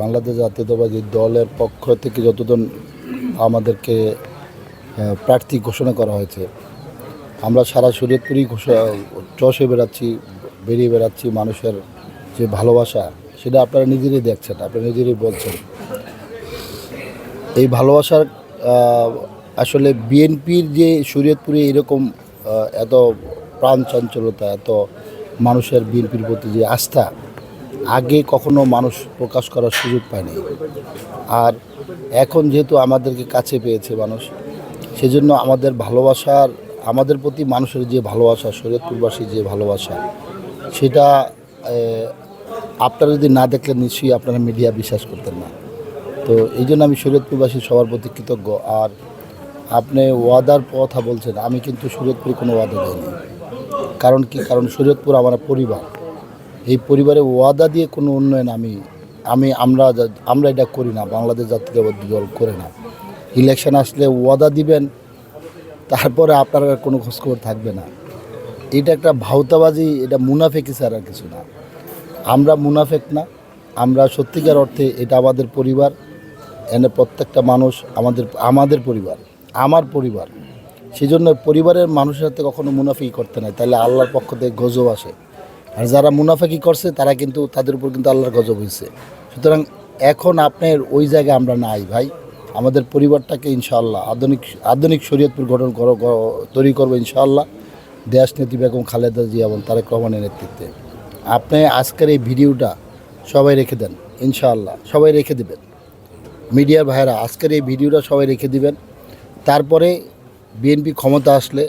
বাংলাদেশ জাতীয়তাবাদী দলের পক্ষ থেকে যতজন আমাদেরকে প্রার্থী ঘোষণা করা হয়েছে, আমরা সারা শরীয়তপুরই ঘোষণা, চষে বেড়াচ্ছি, বেরিয়ে বেড়াচ্ছি মানুষের যে ভালোবাসা, সেটা আপনারা নিজেরাই দেখছেন আপনারা নিজেরাই বলছেন। এই ভালোবাসার আসলে বিএনপির যে শরীয়তপুরে এরকম এত প্রাণ চঞ্চলতা এত মানুষের বিএনপির প্রতি যে আস্থা আগে কখনো মানুষ প্রকাশ করার সুযোগ পায়নি। আর এখন যেহেতু আমাদেরকে কাছে পেয়েছে মানুষ, সেজন্য আমাদের ভালোবাসার, আমাদের প্রতি মানুষের যে ভালোবাসা শরীয়তপুরবাসীর যে ভালোবাসা, সেটা আপনারা যদি না দেখলেন নিশ্চয়ই আপনারা মিডিয়া বিশ্বাস করতেন না। তো এই জন্য আমি শরীয়তপুরবাসী সবার প্রতি কৃতজ্ঞ। আর আপনি ওয়াদার কথা বলছেন, আমি কিন্তু শরীয়তপুরে কোনো ওয়াদা দিইনি। কারণ কি? কারণ শরীয়তপুর আমার পরিবার। এই পরিবারে ওয়াদা দিয়ে কোনো উন্নয়ন আমি আমি আমরা আমরা এটা করি না, বাংলাদেশ জাতীয়তাবাদী দল করে না। ইলেকশন আসলে ওয়াদা দিবেন, তারপরে আপনার কোনো খোঁজখবর থাকবে না। এটা একটা ভাওতাবাজি, এটা মুনাফেকি ছাড়া কিছু না। আমরা মুনাফেক না, আমরা সত্যিকার অর্থে এটা আমাদের পরিবার, এনে প্রত্যেকটা মানুষ আমাদের আমাদের পরিবার, আমার পরিবার। সেই জন্য পরিবারের মানুষের সাথে কখনো মুনাফি করতে নাই, তাহলে আল্লাহর পক্ষ থেকে গজব আসে। আর যারা মুনাফাকি করছে, তারা কিন্তু তাদের উপর কিন্তু আল্লাহর গজব হয়েছে সুতরাং এখন আপনার ওই জায়গায় আমরা নাই ভাই। আমাদের পরিবারটাকে ইনশাআল্লাহ আধুনিক আধুনিক শরীয়তপুর গঠন করো তৈরি করব ইনশাআল্লাহ। দেশ নেত্রী বেগম খালেদা জিয়া এবং তারেক রহমানের নেতৃত্বে। আপনি আজকের এই ভিডিওটা সবাই রেখে দেন, ইনশাআল্লাহ। সবাই রেখে দেবেন। মিডিয়ার ভাইরা আজকের এই ভিডিওটা সবাই রেখে দিবেন। তারপরে বিএনপি ক্ষমতা আসলে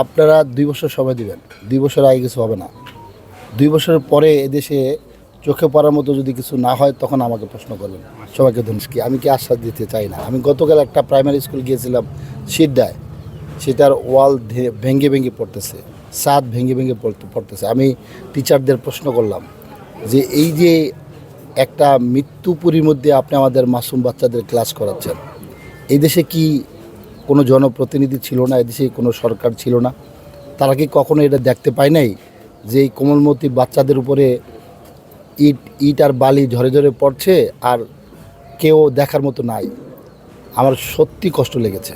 আপনারা দুই বছর সময় দিবেন। দুই বছর আগে কিছু হবে না। দুই বছর পরে এদেশে চোখে পড়ার মতো যদি কিছু না হয়, তখন আমাকে প্রশ্ন করবেন। সবাইকে ধনুষ কি আমি কি আশ্বাস দিতে চাই না? আমি গতকাল একটা প্রাইমারি স্কুল গিয়েছিলাম সিদ্ধায় সেটার ওয়াল ভেঙে ভেঙে পড়তেছে সাদ ভেঙে ভেঙে পড়তে- পড়তেছে। আমি টিচারদের প্রশ্ন করলাম যে, এই যে একটা মৃত্যুপুরীর মধ্যে আপনি আমাদের মাসুম বাচ্চাদের ক্লাস করাচ্ছেন এই দেশে কি কোনো জনপ্রতিনিধি ছিল না? এদেশে কোনো সরকার ছিল না? তারা কি কখনো এটা দেখতে পায় নাই? যে এই কোমলমতি বাচ্চাদের উপরে ইট ইট আর বালি ঝরে ঝরে পড়ছে আর কেউ দেখার মতো নাই। আমার সত্যি কষ্ট লেগেছে।